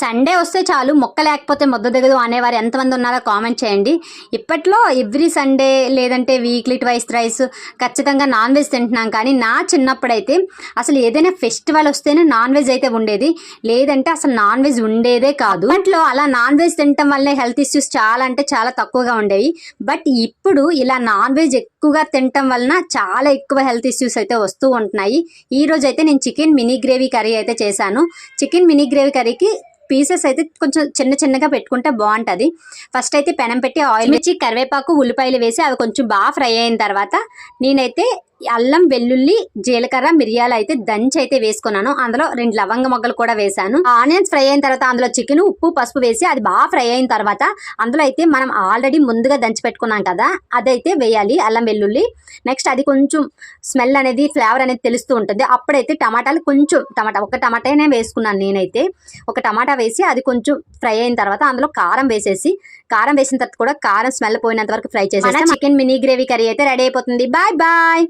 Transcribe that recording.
Sunday వస్తే చాలు మొక్క లేకపోతే ముద్ద దిగదు అనేవారు ఎంతమంది ఉన్నారో కామెంట్ చేయండి. ఇప్పట్లో ఎవ్రీ సండే లేదంటే వీక్లీ ట్వైస్ రైస్ ఖచ్చితంగా నాన్ వెజ్ తింటున్నాం. కానీ నా చిన్నప్పుడైతే అసలు ఏదైనా ఫెస్టివల్ వస్తేనే నాన్ వెజ్ అయితే ఉండేది. లేదంటే అసలు నాన్ వెజ్ ఉండేదే కాదు. అప్పట్లో అలా నాన్ వెజ్ తినటం వల్లే హెల్త్ ఇష్యూస్ చాలా అంటే చాలా తక్కువగా ఉండేవి. బట్ ఇప్పుడు ఇలా నాన్ వెజ్ ఎక్కువగా తినటం వలన చాలా ఎక్కువ హెల్త్ ఇష్యూస్ అయితే వస్తూ ఉంటున్నాయి. ఈ రోజు అయితే నేను చికెన్ మినీ గ్రేవీ కర్రీ అయితే చేశాను. చికెన్ మినీ గ్రేవీ కర్రీకి పీసెస్ అయితే కొంచెం చిన్న చిన్నగా పెట్టుకుంటే బాగుంటుంది. ఫస్ట్ అయితే పెనం పెట్టి ఆయిల్ వేసి కరివేపాకు ఉల్లిపాయలు వేసి అవి కొంచెం బాగా ఫ్రై అయిన తర్వాత నేనైతే అల్లం వెల్లుల్లి జీలకర్ర మిరియాలు అయితే దంచి అయితే వేసుకున్నాను. అందులో రెండు లవంగ మొగ్గలు కూడా వేశాను. ఆనియన్స్ ఫ్రై అయిన తర్వాత అందులో చికెన్ ఉప్పు పసుపు వేసి అది బాగా ఫ్రై అయిన తర్వాత అందులో అయితే మనం ఆల్రెడీ ముందుగా దంచి పెట్టుకున్నాం కదా అదైతే వేయాలి అల్లం వెల్లుల్లి. నెక్స్ట్ అది కొంచెం స్మెల్ అనేది ఫ్లేవర్ అనేది తెలుస్తూ ఉంటుంది. అప్పుడైతే టమాటాలు కొంచెం టమాటా ఒక టమాటానే వేసుకున్నాను నేనైతే. ఒక టమాటా వేసి అది కొంచెం ఫ్రై అయిన తర్వాత అందులో కారం వేసేసి కారం వేసిన తర్వాత కూడా కారం స్మెల్ పోయినంత వరకు ఫ్రై చేసి చికెన్ మినీ గ్రేవీ కర్రీ అయితే రెడీ అయిపోతుంది. Bye bye